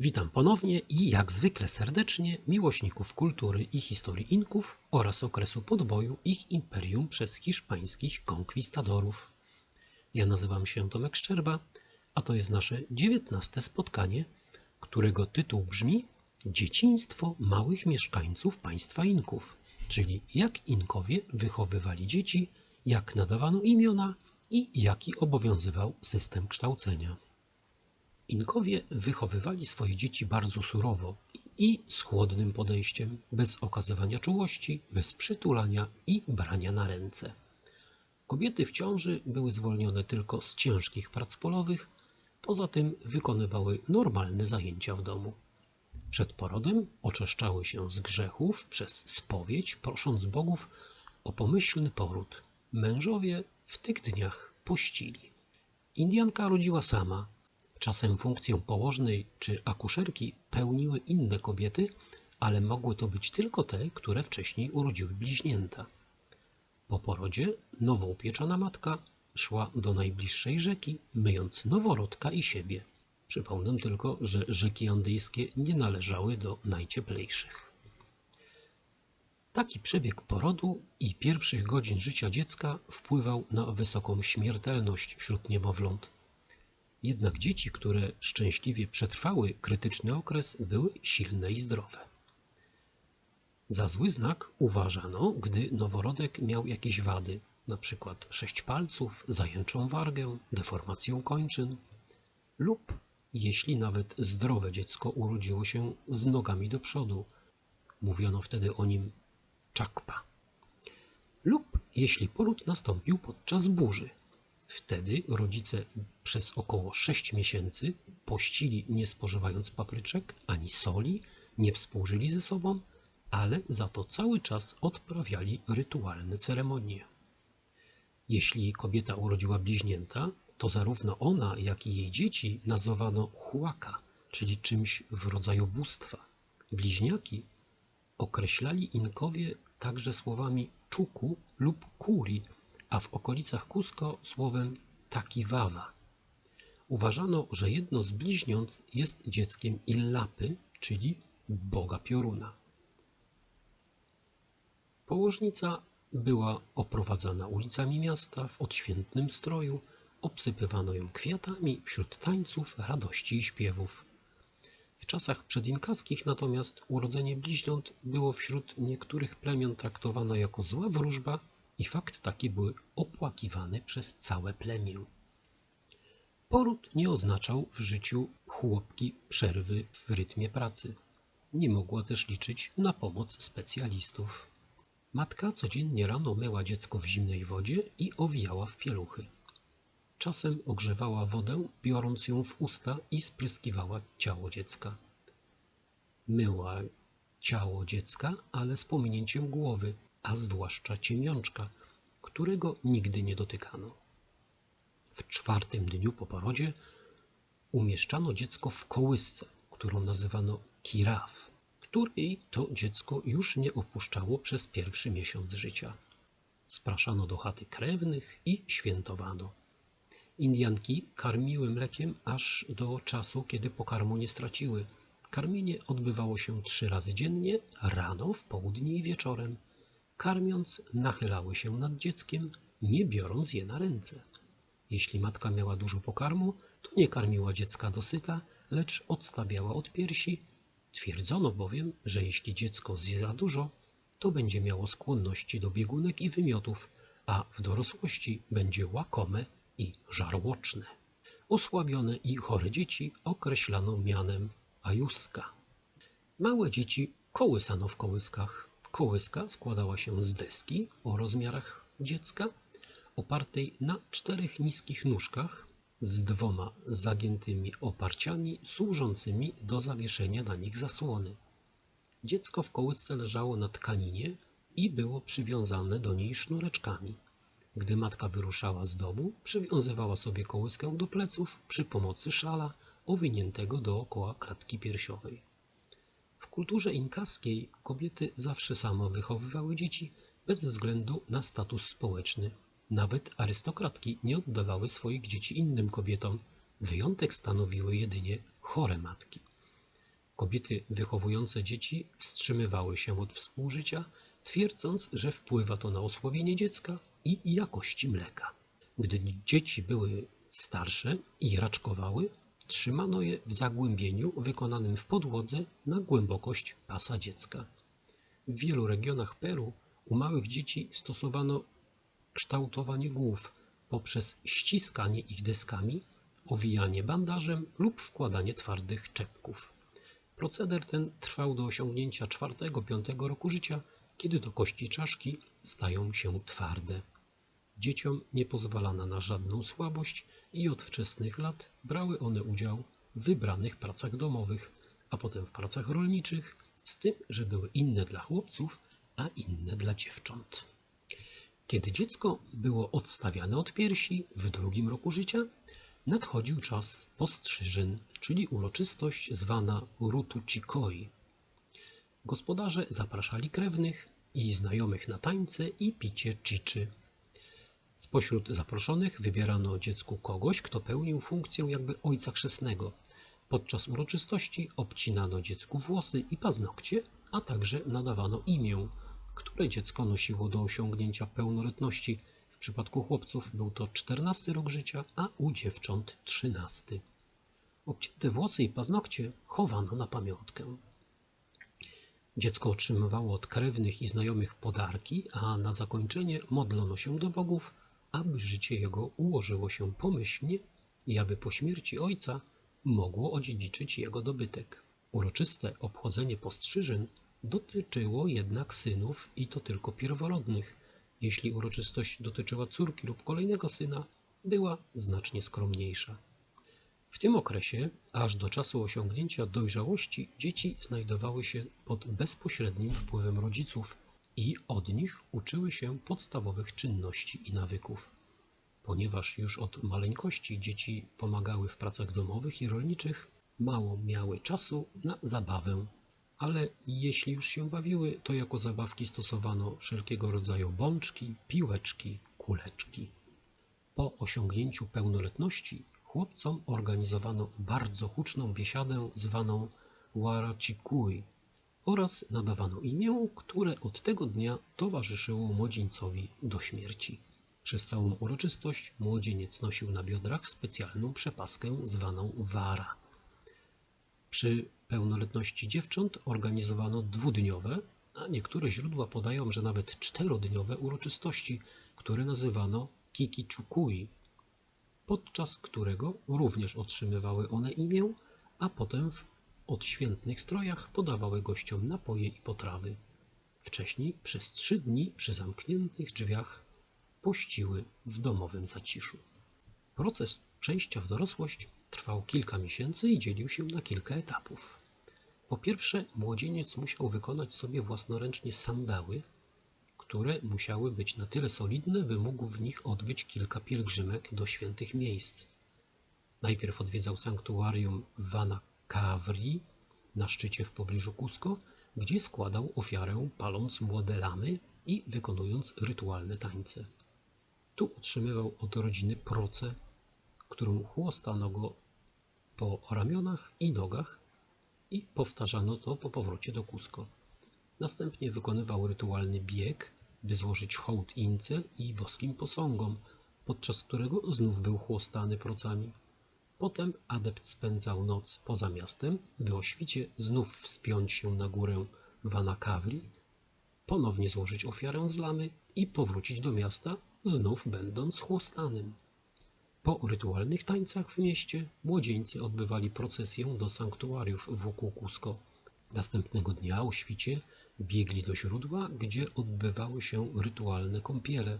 Witam ponownie i jak zwykle serdecznie miłośników kultury i historii Inków oraz okresu podboju ich imperium przez hiszpańskich konkwistadorów. Ja nazywam się Tomek Szczerba, a to jest nasze dziewiętnaste spotkanie, którego tytuł brzmi Dzieciństwo małych mieszkańców państwa Inków, czyli jak Inkowie wychowywali dzieci, jak nadawano imiona i jaki obowiązywał system kształcenia. Inkowie wychowywali swoje dzieci bardzo surowo i z chłodnym podejściem, bez okazywania czułości, bez przytulania i brania na ręce. Kobiety w ciąży były zwolnione tylko z ciężkich prac polowych, poza tym wykonywały normalne zajęcia w domu. Przed porodem oczyszczały się z grzechów przez spowiedź, prosząc bogów o pomyślny poród. Mężowie w tych dniach pościli. Indianka rodziła sama, Czasem funkcję położnej czy akuszerki pełniły inne kobiety, ale mogły to być tylko te, które wcześniej urodziły bliźnięta. Po porodzie nowoupieczona matka szła do najbliższej rzeki, myjąc noworodka i siebie. Przypomnę tylko, że rzeki andyjskie nie należały do najcieplejszych. Taki przebieg porodu i pierwszych godzin życia dziecka wpływał na wysoką śmiertelność wśród niemowląt. Jednak dzieci, które szczęśliwie przetrwały krytyczny okres, były silne i zdrowe. Za zły znak uważano, gdy noworodek miał jakieś wady, np. sześć palców, zajęczą wargę, deformację kończyn lub jeśli nawet zdrowe dziecko urodziło się z nogami do przodu. Mówiono wtedy o nim czakpa. Lub jeśli poród nastąpił podczas burzy, Wtedy rodzice przez około 6 miesięcy pościli nie spożywając papryczek ani soli, nie współżyli ze sobą, ale za to cały czas odprawiali rytualne ceremonie. Jeśli kobieta urodziła bliźnięta, to zarówno ona, jak i jej dzieci nazywano huaka, czyli czymś w rodzaju bóstwa. Bliźniaki określali Inkowie także słowami czuku lub kuri, a w okolicach Cusco słowem Takiwawa. Uważano, że jedno z bliźniąt jest dzieckiem Illapy, czyli boga pioruna. Położnica była oprowadzana ulicami miasta w odświętnym stroju, obsypywano ją kwiatami wśród tańców, radości i śpiewów. W czasach przedinkaskich natomiast urodzenie bliźniąt było wśród niektórych plemion traktowane jako zła wróżba i fakt taki był opłakiwany przez całe plemię. Poród nie oznaczał w życiu chłopki przerwy w rytmie pracy. Nie mogła też liczyć na pomoc specjalistów. Matka codziennie rano myła dziecko w zimnej wodzie i owijała w pieluchy. Czasem ogrzewała wodę, biorąc ją w usta i spryskiwała ciało dziecka. Myła ciało dziecka, ale z pominięciem głowy, a zwłaszcza ciemiączka, którego nigdy nie dotykano. W czwartym dniu po porodzie umieszczano dziecko w kołysce, którą nazywano kiraf, której to dziecko już nie opuszczało przez pierwszy miesiąc życia. Spraszano do chaty krewnych i świętowano. Indianki karmiły mlekiem aż do czasu, kiedy pokarmu nie straciły. Karmienie odbywało się trzy razy dziennie, rano, w południe i wieczorem. Karmiąc, nachylały się nad dzieckiem, nie biorąc je na ręce. Jeśli matka miała dużo pokarmu, to nie karmiła dziecka dosyta, lecz odstawiała od piersi. Twierdzono bowiem, że jeśli dziecko zje za dużo, to będzie miało skłonności do biegunek i wymiotów, a w dorosłości będzie łakome i żarłoczne. Osłabione i chore dzieci określano mianem ajuska. Małe dzieci kołysano w kołyskach, Kołyska składała się z deski o rozmiarach dziecka, opartej na czterech niskich nóżkach z dwoma zagiętymi oparciami służącymi do zawieszenia na nich zasłony. Dziecko w kołysce leżało na tkaninie i było przywiązane do niej sznureczkami. Gdy matka wyruszała z domu, przywiązywała sobie kołyskę do pleców przy pomocy szala owiniętego dookoła klatki piersiowej. W kulturze inkaskiej kobiety zawsze samo wychowywały dzieci bez względu na status społeczny. Nawet arystokratki nie oddawały swoich dzieci innym kobietom. Wyjątek stanowiły jedynie chore matki. Kobiety wychowujące dzieci wstrzymywały się od współżycia, twierdząc, że wpływa to na osłabienie dziecka i jakości mleka. Gdy dzieci były starsze i raczkowały, trzymano je w zagłębieniu wykonanym w podłodze na głębokość pasa dziecka. W wielu regionach Peru u małych dzieci stosowano kształtowanie głów poprzez ściskanie ich deskami, owijanie bandażem lub wkładanie twardych czepków. Proceder ten trwał do osiągnięcia 4-5 roku życia, kiedy to kości czaszki stają się twarde. Dzieciom nie pozwalano na żadną słabość i od wczesnych lat brały one udział w wybranych pracach domowych, a potem w pracach rolniczych, z tym, że były inne dla chłopców, a inne dla dziewcząt. Kiedy dziecko było odstawiane od piersi w drugim roku życia, nadchodził czas postrzyżyn, czyli uroczystość zwana Rutu Chikoi. Gospodarze zapraszali krewnych i znajomych na tańce i picie chiczy. Spośród zaproszonych wybierano dziecku kogoś, kto pełnił funkcję jakby ojca chrzestnego. Podczas uroczystości obcinano dziecku włosy i paznokcie, a także nadawano imię, które dziecko nosiło do osiągnięcia pełnoletności. W przypadku chłopców był to 14 rok życia, a u dziewcząt 13. Obcięte włosy i paznokcie chowano na pamiątkę. Dziecko otrzymywało od krewnych i znajomych podarki, a na zakończenie modlono się do bogów, aby życie jego ułożyło się pomyślnie i aby po śmierci ojca mogło odziedziczyć jego dobytek. Uroczyste obchodzenie postrzyżyn dotyczyło jednak synów i to tylko pierworodnych. Jeśli uroczystość dotyczyła córki lub kolejnego syna, była znacznie skromniejsza. W tym okresie, aż do czasu osiągnięcia dojrzałości, dzieci znajdowały się pod bezpośrednim wpływem rodziców i od nich uczyły się podstawowych czynności i nawyków. Ponieważ już od maleńkości dzieci pomagały w pracach domowych i rolniczych, mało miały czasu na zabawę, ale jeśli już się bawiły, to jako zabawki stosowano wszelkiego rodzaju bączki, piłeczki, kuleczki. Po osiągnięciu pełnoletności chłopcom organizowano bardzo huczną biesiadę zwaną Warachikui oraz nadawano imię, które od tego dnia towarzyszyło młodzieńcowi do śmierci. Przez całą uroczystość młodzieniec nosił na biodrach specjalną przepaskę zwaną wara. Przy pełnoletności dziewcząt organizowano dwudniowe, a niektóre źródła podają, że nawet czterodniowe uroczystości, które nazywano kikichukui, podczas którego również otrzymywały one imię, a potem w odświętnych strojach podawały gościom napoje i potrawy. Wcześniej przez trzy dni przy zamkniętych drzwiach pościły w domowym zaciszu. Proces przejścia w dorosłość trwał kilka miesięcy i dzielił się na kilka etapów. Po pierwsze, młodzieniec musiał wykonać sobie własnoręcznie sandały, które musiały być na tyle solidne, by mógł w nich odbyć kilka pielgrzymek do świętych miejsc. Najpierw odwiedzał sanktuarium Vana Kawri na szczycie w pobliżu Cusco, gdzie składał ofiarę paląc młode lamy i wykonując rytualne tańce. Tu otrzymywał od rodziny proce, którą chłostano go po ramionach i nogach i powtarzano to po powrocie do Cusco. Następnie wykonywał rytualny bieg, by złożyć hołd Ince i boskim posągom, podczas którego znów był chłostany procami. Potem adept spędzał noc poza miastem, by o świcie znów wspiąć się na górę Vanakawri, ponownie złożyć ofiarę z lamy i powrócić do miasta, znów będąc chłostanym. Po rytualnych tańcach w mieście młodzieńcy odbywali procesję do sanktuariów wokół Cusco. Następnego dnia o świcie biegli do źródła, gdzie odbywały się rytualne kąpiele.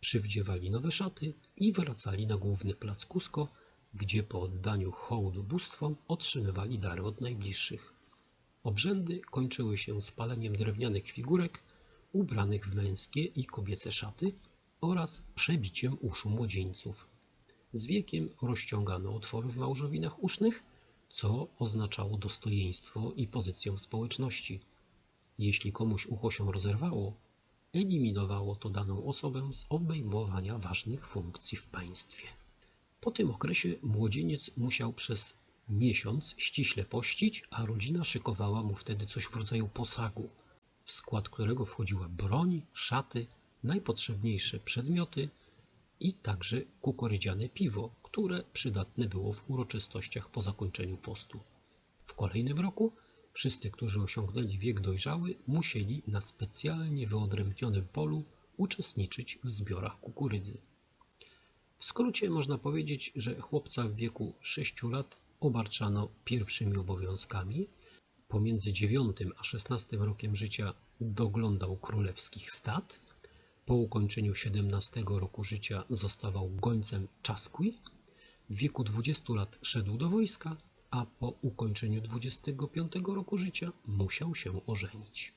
Przywdziewali nowe szaty i wracali na główny plac Cusco, gdzie po oddaniu hołdu bóstwom otrzymywali dary od najbliższych. Obrzędy kończyły się spaleniem drewnianych figurek ubranych w męskie i kobiece szaty oraz przebiciem uszu młodzieńców. Z wiekiem rozciągano otwory w małżowinach usznych, co oznaczało dostojeństwo i pozycję w społeczności. Jeśli komuś ucho się rozerwało, eliminowało to daną osobę z obejmowania ważnych funkcji w państwie. Po tym okresie młodzieniec musiał przez miesiąc ściśle pościć, a rodzina szykowała mu wtedy coś w rodzaju posagu, w skład którego wchodziła broń, szaty, najpotrzebniejsze przedmioty i także kukurydziane piwo, które przydatne było w uroczystościach po zakończeniu postu. W kolejnym roku wszyscy, którzy osiągnęli wiek dojrzały, musieli na specjalnie wyodrębnionym polu uczestniczyć w zbiorach kukurydzy. W skrócie można powiedzieć, że chłopca w wieku 6 lat obarczano pierwszymi obowiązkami. Pomiędzy 9 a 16 rokiem życia doglądał królewskich stad. Po ukończeniu 17 roku życia zostawał gońcem czaskui. W wieku 20 lat szedł do wojska, a po ukończeniu 25 roku życia musiał się ożenić.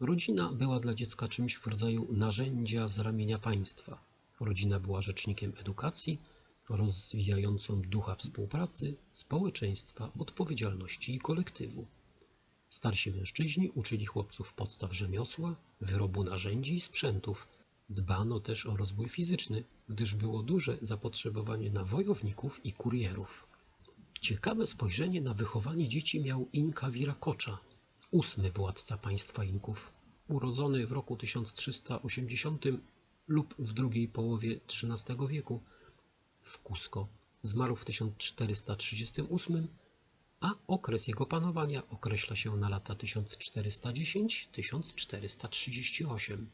Rodzina była dla dziecka czymś w rodzaju narzędzia z ramienia państwa. Rodzina była rzecznikiem edukacji, rozwijającą ducha współpracy, społeczeństwa, odpowiedzialności i kolektywu. Starsi mężczyźni uczyli chłopców podstaw rzemiosła, wyrobu narzędzi i sprzętów. Dbano też o rozwój fizyczny, gdyż było duże zapotrzebowanie na wojowników i kurierów. Ciekawe spojrzenie na wychowanie dzieci miał Inka Wirakocza, ósmy władca państwa Inków, urodzony w roku 1380 lub w drugiej połowie XIII wieku w Cusco. Zmarł w 1438, a okres jego panowania określa się na lata 1410-1438.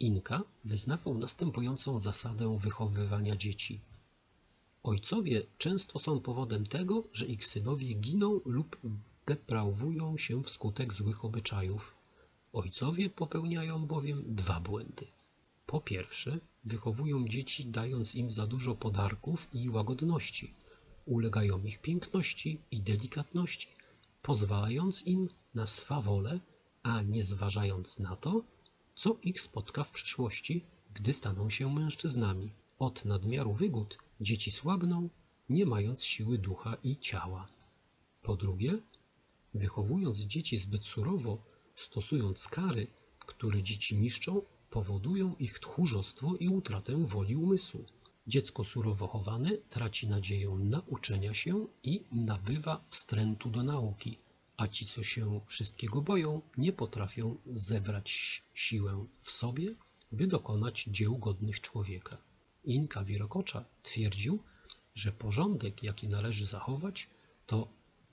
Inka wyznawał następującą zasadę wychowywania dzieci. Ojcowie często są powodem tego, że ich synowie giną lub deprawują się wskutek złych obyczajów. Ojcowie popełniają bowiem dwa błędy. Po pierwsze, wychowują dzieci dając im za dużo podarków i łagodności. Ulegają ich piękności i delikatności, pozwalając im na swawolę, a nie zważając na to, co ich spotka w przyszłości, gdy staną się mężczyznami. Od nadmiaru wygód dzieci słabną, nie mając siły ducha i ciała. Po drugie, wychowując dzieci zbyt surowo, stosując kary, które dzieci niszczą, powodują ich tchórzostwo i utratę woli umysłu. Dziecko surowo chowane traci nadzieję na uczenia się i nabywa wstrętu do nauki, a ci, co się wszystkiego boją, nie potrafią zebrać siłę w sobie, by dokonać dzieł godnych człowieka. Inka Wirokocza twierdził, że porządek, jaki należy zachować, to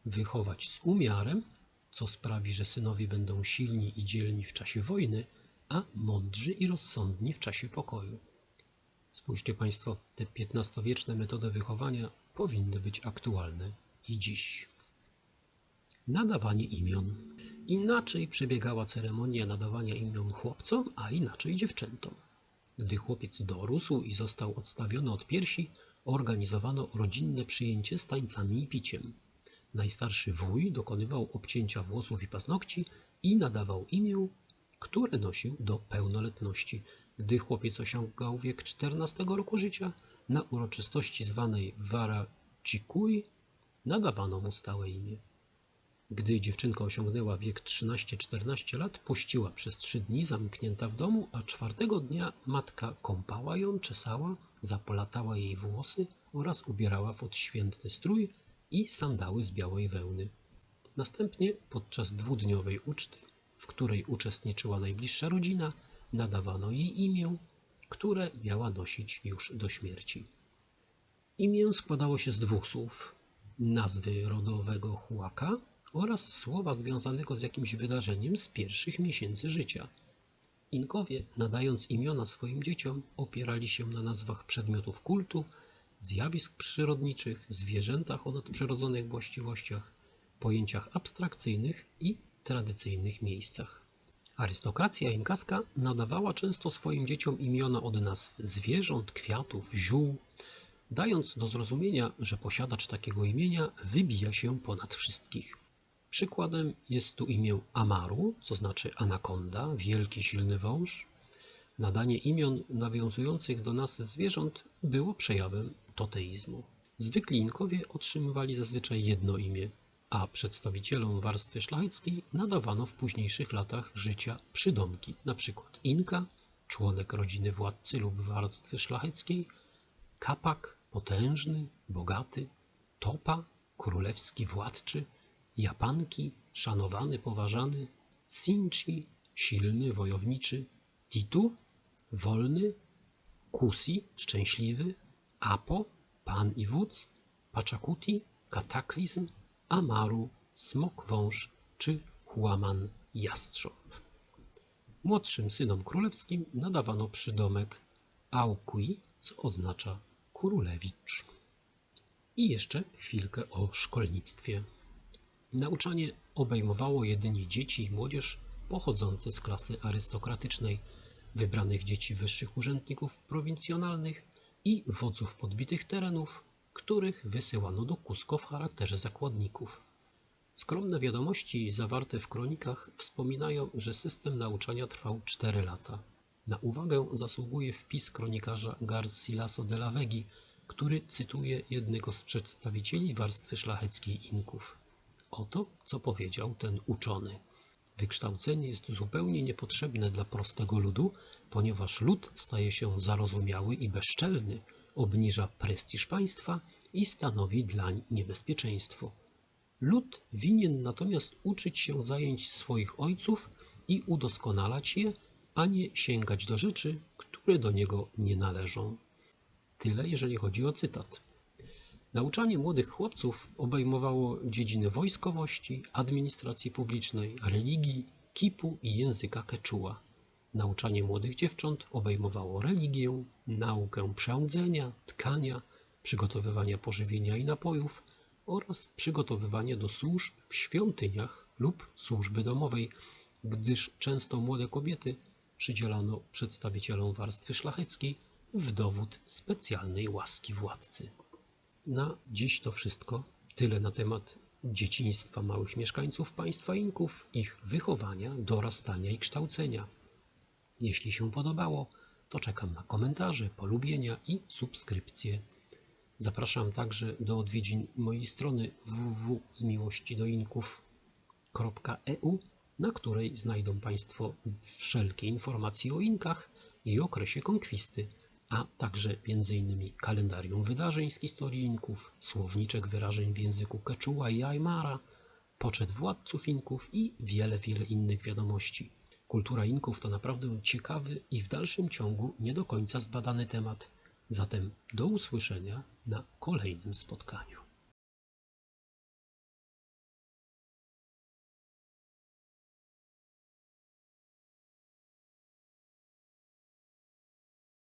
wychować z umiarem, co sprawi, że synowie będą silni i dzielni w czasie wojny, a mądrzy i rozsądni w czasie pokoju. Spójrzcie Państwo, te XV-wieczne metody wychowania powinny być aktualne i dziś. Nadawanie imion. Inaczej przebiegała ceremonia nadawania imion chłopcom, a inaczej dziewczętom. Gdy chłopiec dorósł i został odstawiony od piersi, organizowano rodzinne przyjęcie z tańcami i piciem. Najstarszy wuj dokonywał obcięcia włosów i paznokci i nadawał imię, które nosił do pełnoletności. Gdy chłopiec osiągał wiek 14 roku życia, na uroczystości zwanej Wara Chikui nadawano mu stałe imię. Gdy dziewczynka osiągnęła wiek 13-14 lat, pościła przez trzy dni zamknięta w domu, a czwartego dnia matka kąpała ją, czesała, zapolatała jej włosy oraz ubierała w odświętny strój i sandały z białej wełny. Następnie podczas dwudniowej uczty, w której uczestniczyła najbliższa rodzina, nadawano jej imię, które miała nosić już do śmierci. Imię składało się z dwóch słów: nazwy rodowego chłaka oraz słowa związanego z jakimś wydarzeniem z pierwszych miesięcy życia. Inkowie, nadając imiona swoim dzieciom, opierali się na nazwach przedmiotów kultu, zjawisk przyrodniczych, zwierzętach o nadprzyrodzonych właściwościach, pojęciach abstrakcyjnych i tradycyjnych miejscach. Arystokracja inkaska nadawała często swoim dzieciom imiona od nazw zwierząt, kwiatów, ziół, dając do zrozumienia, że posiadacz takiego imienia wybija się ponad wszystkich. Przykładem jest tu imię Amaru, co znaczy anakonda, wielki silny wąż. Nadanie imion nawiązujących do nas zwierząt było przejawem toteizmu. Zwykli inkowie otrzymywali zazwyczaj jedno imię, a przedstawicielom warstwy szlacheckiej nadawano w późniejszych latach życia przydomki, np. Inka, członek rodziny władcy lub warstwy szlacheckiej, kapak, potężny, bogaty, topa, królewski władczy, Japanki, szanowany, poważany, Sinchi, silny, wojowniczy, Titu, wolny, Kusi, szczęśliwy, Apo, pan i wódz, Pachakuti, kataklizm, Amaru, smok wąż czy Huaman, jastrząb. Młodszym synom królewskim nadawano przydomek Aokui, co oznacza królewicz. I jeszcze chwilkę o szkolnictwie. Nauczanie obejmowało jedynie dzieci i młodzież pochodzące z klasy arystokratycznej, wybranych dzieci wyższych urzędników prowincjonalnych i wodzów podbitych terenów, których wysyłano do Cusco w charakterze zakładników. Skromne wiadomości zawarte w kronikach wspominają, że system nauczania trwał 4 lata. Na uwagę zasługuje wpis kronikarza Garcilaso de la Vegi, który cytuje jednego z przedstawicieli warstwy szlacheckiej Inków. Oto, co powiedział ten uczony. Wykształcenie jest zupełnie niepotrzebne dla prostego ludu, ponieważ lud staje się zarozumiały i bezczelny, obniża prestiż państwa i stanowi dlań niebezpieczeństwo. Lud winien natomiast uczyć się zajęć swoich ojców i udoskonalać je, a nie sięgać do rzeczy, które do niego nie należą. Tyle, jeżeli chodzi o cytat. Nauczanie młodych chłopców obejmowało dziedziny wojskowości, administracji publicznej, religii, kipu i języka quechua. Nauczanie młodych dziewcząt obejmowało religię, naukę przędzenia, tkania, przygotowywania pożywienia i napojów oraz przygotowywanie do służb w świątyniach lub służby domowej, gdyż często młode kobiety przydzielano przedstawicielom warstwy szlacheckiej w dowód specjalnej łaski władcy. Na dziś to wszystko. Tyle na temat dzieciństwa małych mieszkańców państwa Inków, ich wychowania, dorastania i kształcenia. Jeśli się podobało, to czekam na komentarze, polubienia i subskrypcje. Zapraszam także do odwiedzin mojej strony www.zmiłościdoinków.eu, na której znajdą Państwo wszelkie informacje o Inkach i okresie konkwisty a także m.in. kalendarium wydarzeń z historii Inków, słowniczek wyrażeń w języku quechua i aymara, poczet władców Inków i wiele, wiele innych wiadomości. Kultura Inków to naprawdę ciekawy i w dalszym ciągu nie do końca zbadany temat. Zatem do usłyszenia na kolejnym spotkaniu.